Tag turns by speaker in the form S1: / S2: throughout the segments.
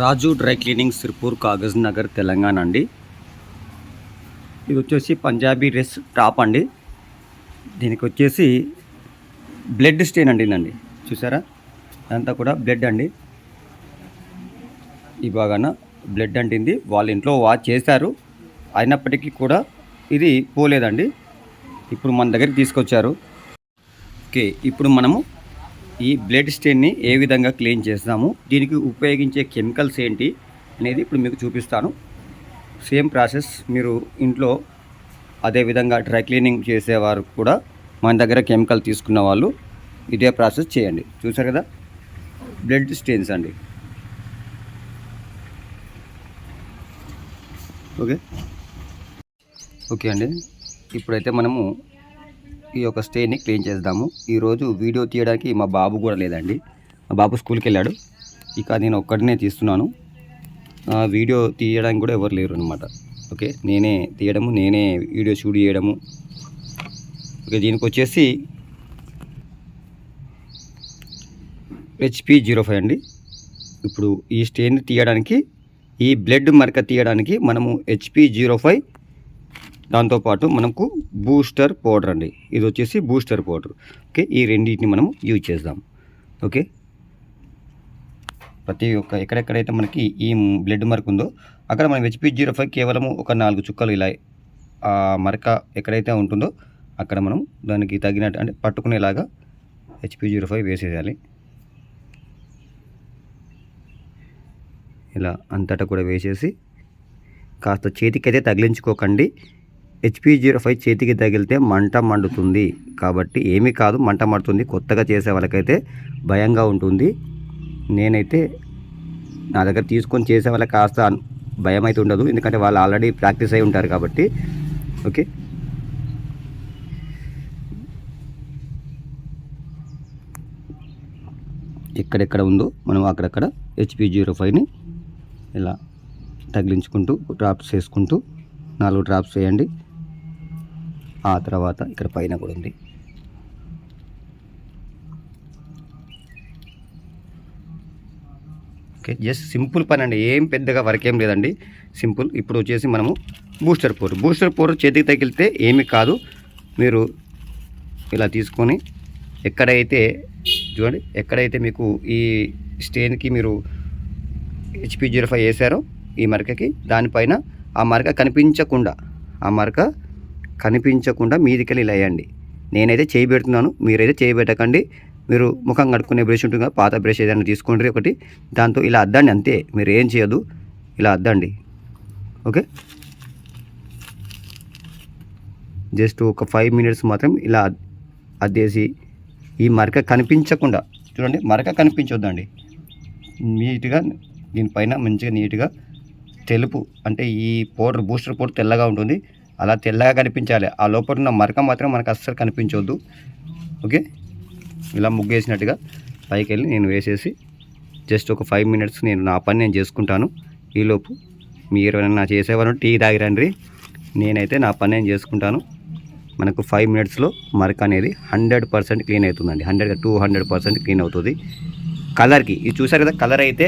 S1: రాజు dry cleaning Sirpur Kagaz Nagar Telangana అండి. ఇది వచ్చేసి పంజాబీ డ్రెస్ టాప్ అండి. దీనికి వచ్చేసి బ్లడ్ స్టెయిన్ అండి ఇదండి. చూసారా? అదంతా కూడా బ్లడ్ అండి. ఈ భాగాన బ్లడ్ అంటింది. వాళ్ళ ఇంట్లో వాచ్ చేశారు. అయినప్పటికీ కూడా ఇది పోలేదండి. ఇప్పుడు మన దగ్గరికి తీసుకొచ్చారు. ఓకే ఇప్పుడు మనము ఈ బ్లడ్ స్టెయిన్ని ఏ విధంగా క్లీన్ చేస్తాము దీనికి ఉపయోగించే కెమికల్స్ ఏంటి అనేది ఇప్పుడు మీకు చూపిస్తాను. సేమ్ ప్రాసెస్ మీరు ఇంట్లో అదే విధంగా డ్రై క్లీనింగ్ చేసేవారు కూడా మన దగ్గర కెమికల్ తీసుకున్న వాళ్ళు ఇదే ప్రాసెస్ చేయండి. చూసారు కదా? బ్లడ్ స్టెయిన్స్ అండి. ఓకే? ఓకే అండి. ఇప్పుడైతే మనము ఈ యొక్క స్టేని క్లీన్ చేద్దాము. ఈరోజు వీడియో తీయడానికి మా బాబు కూడా లేదండి. మా బాబు స్కూల్కి వెళ్ళాడు. ఇక నేను ఒక్కడినే తీస్తున్నాను. వీడియో తీయడానికి కూడా ఎవరు లేరు అనమాట ఓకే? నేనే తీయడము నేనే వీడియో షూట్ చేయడము. ఓకే దీనికి వచ్చేసి హెచ్పి జీరో ఫైవ్ అండి. ఇప్పుడు ఈ స్టేన్ తీయడానికి ఈ బ్లడ్ మరక తీయడానికి మనము హెచ్పి జీరో ఫైవ్ దాంతోపాటు మనకు బూస్టర్ పౌడర్ అండి. ఇది వచ్చేసి బూస్టర్ పౌడర్. ఓకే ఈ రెండింటిని మనం యూజ్ చేద్దాం. ఓకే. ప్రతి ఒక్క ఎక్కడెక్కడైతే మనకి ఈ బ్లడ్ మార్క్ ఉందో అక్కడ మనం హెచ్పి జీరో ఫైవ్ కేవలం ఒక నాలుగు చుక్కలు ఇలా ఆ మరక ఎక్కడైతే ఉంటుందో అక్కడ మనం దానికి తగినట్టు అంటే పట్టుకునేలాగా హెచ్పి జీరో ఫైవ్ వేసేయాలి. ఇలా అంతటా కూడా వేసేసి కాస్త చేతికైతే తగిలించుకోకండి. హెచ్పి జీరో ఫైవ్ చేతికి తగిలితే మంట మండుతుంది. కాబట్టి ఏమీ కాదు మంట మండుతుంది. కొత్తగా చేసే వాళ్ళకైతే భయంగా ఉంటుంది. నేనైతే నా దగ్గర తీసుకొని చేసే వాళ్ళకి కాస్త భయం అయితే ఉండదు. ఎందుకంటే వాళ్ళు ఆల్రెడీ ప్రాక్టీస్ అయి ఉంటారు కాబట్టి. ఓకే? ఎక్కడెక్కడ ఉందో మనం అక్కడక్కడ హెచ్పి జీరో ఫైవ్ని ఇలా తగిలించుకుంటూ డ్రాప్స్ వేసుకుంటూ నాలుగు డ్రాప్స్ వేయండి. ఆ తర్వాత ఇక్కడ పైన కూడా ఉంది. ఓకే జస్ట్ సింపుల్ పని అండి. ఏం పెద్దగా వర్క్ ఏం లేదండి. సింపుల్. ఇప్పుడు వచ్చేసి మనము బూస్టర్ పౌడర్ బూస్టర్ పౌడర్ చేతికి తగిలితే ఏమీ కాదు. మీరు ఇలా తీసుకొని ఎక్కడైతే చూడండి ఎక్కడైతే మీకు ఈ స్టేన్కి మీరు హెచ్పి జీరో ఫైవ్ వేసారో ఈ మరకకి దానిపైన ఆ మరక కనిపించకుండా ఆ మరక కనిపించకుండా మీదికెళ్ళి ఇలా వేయండి నేనైతే చేయి పెడుతున్నాను మీరైతే చేయి పెట్టకండి. మీరు ముఖం కడుక్కునే బ్రష్ ఉంటుంది కదా పాత బ్రష్ ఏదైనా తీసుకోండి ఒకటి. దాంతో ఇలా అద్దండి అంతే మీరు ఏం చేయదు ఇలా అద్దండి. ఓకే? జస్ట్ ఒక ఫైవ్ మినిట్స్ మాత్రం ఇలా అద్దేసి ఈ మరక కనిపించకుండా చూడండి మరక కనిపించొద్దండి. నీట్గా దీనిపైన మంచిగా నీట్గా తెలుపు అంటే ఈ పౌడర్ బూస్టర్ పౌడర్ తెల్లగా ఉంటుంది. అలా తెల్లగా కనిపించాలి. ఆ లోపల ఉన్న మరక మాత్రం మనకు అస్సలు కనిపించవద్దు ఓకే? ఇలా ముగ్గేసినట్టుగా పైకి వెళ్ళి నేను వేసేసి జస్ట్ ఒక ఫైవ్ మినిట్స్ నేను నా పని నేను చేసుకుంటాను. ఈలోపు మీరు నా చేసేవారు టీ తాగిరండి. నేనైతే నా పని నేను చేసుకుంటాను. మనకు ఫైవ్ మినిట్స్లో మరక అనేది హండ్రెడ్ పర్సెంట్ క్లీన్ అవుతుందండి. Hundred two hundred percent clean అవుతుంది. కలర్కి ఇది చూసారు కదా కలర్ అయితే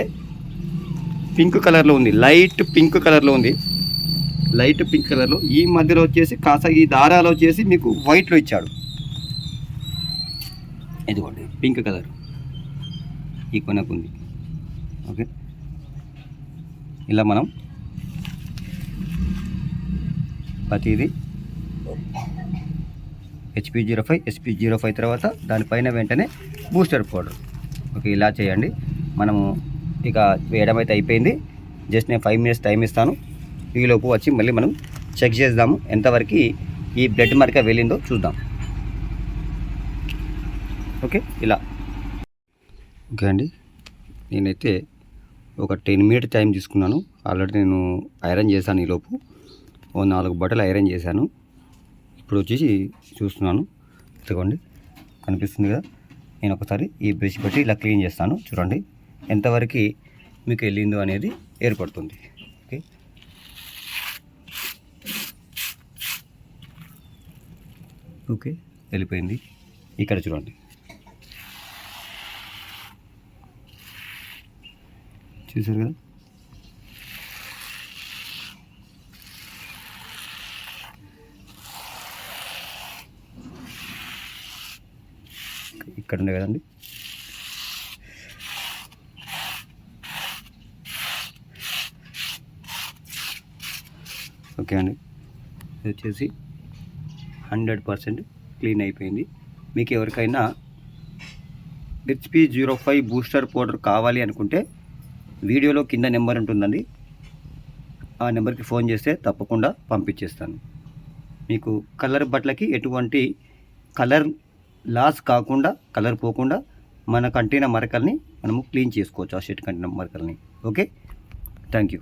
S1: పింక్ కలర్లో ఉంది. లైట్ పింక్ కలర్లో ఉంది. లైట్ పింక్ కలర్లో ఈ మధ్యలో వచ్చేసి కాస్త ఈ దారాలు వచ్చేసి మీకు వైట్లో ఇచ్చాడు. ఇదిగోండి పింక్ కలర్. ఈ కొనకు ఉంది. ఓకే. ఇలా మనం ప్రతిదీ HP zero five SP zero five తర్వాత దానిపైన వెంటనే బూస్టర్ పౌడర్ ఓకే ఇలా చేయండి. మనము ఇక వేయడం అయితే అయిపోయింది. జస్ట్ నేను ఫైవ్ మినిట్స్ టైం ఇస్తాను. ఈలోపు వచ్చి మళ్ళీ మనం చెక్ చేద్దాము. ఎంతవరకు ఈ బ్లడ్ మరక వెళ్ళిందో చూద్దాం. ఓకే? ఇలా. ఓకే అండి. నేనైతే ఒక టెన్ మినిట్ టైం తీసుకున్నాను. ఆల్రెడీ నేను ఐరన్ చేశాను ఈలోపు. ఓ నాలుగు బట్టలు ఐరన్ చేశాను. ఇప్పుడు వచ్చేసి చూస్తున్నాను. ఇదిగోండి. కనిపిస్తుంది కదా? నేను ఒకసారి ఈ బ్రష్ పెట్టి ఇలా క్లీన్ చేస్తాను. చూడండి. ఎంతవరకు మీకు వెళ్ళిందో అనేది ఏర్పడుతుంది. ఓకే. వెళ్ళిపోయింది. ఇక్కడ చూడండి. చూసారు కదా? ఇక్కడ ఉండే కదండి. ఓకే అండి. వచ్చేసి హండ్రెడ్ పర్సెంట్ క్లీన్ అయిపోయింది. మీకు ఎవరికైనా HP zero five booster powder కావాలి అనుకుంటే వీడియోలో కింద నెంబర్ ఉంటుందండి. ఆ నెంబర్కి ఫోన్ చేస్తే తప్పకుండా పంపించేస్తాను. మీకు కలర్ బట్టలకి ఎటువంటి కలర్ లాస్ కాకుండా కలర్ పోకుండా మన కంటిన మరకల్ని మనము క్లీన్ చేసుకోవచ్చు ఆ షర్ట్ కంటిన మరకల్ని. ఓకే? Thank you.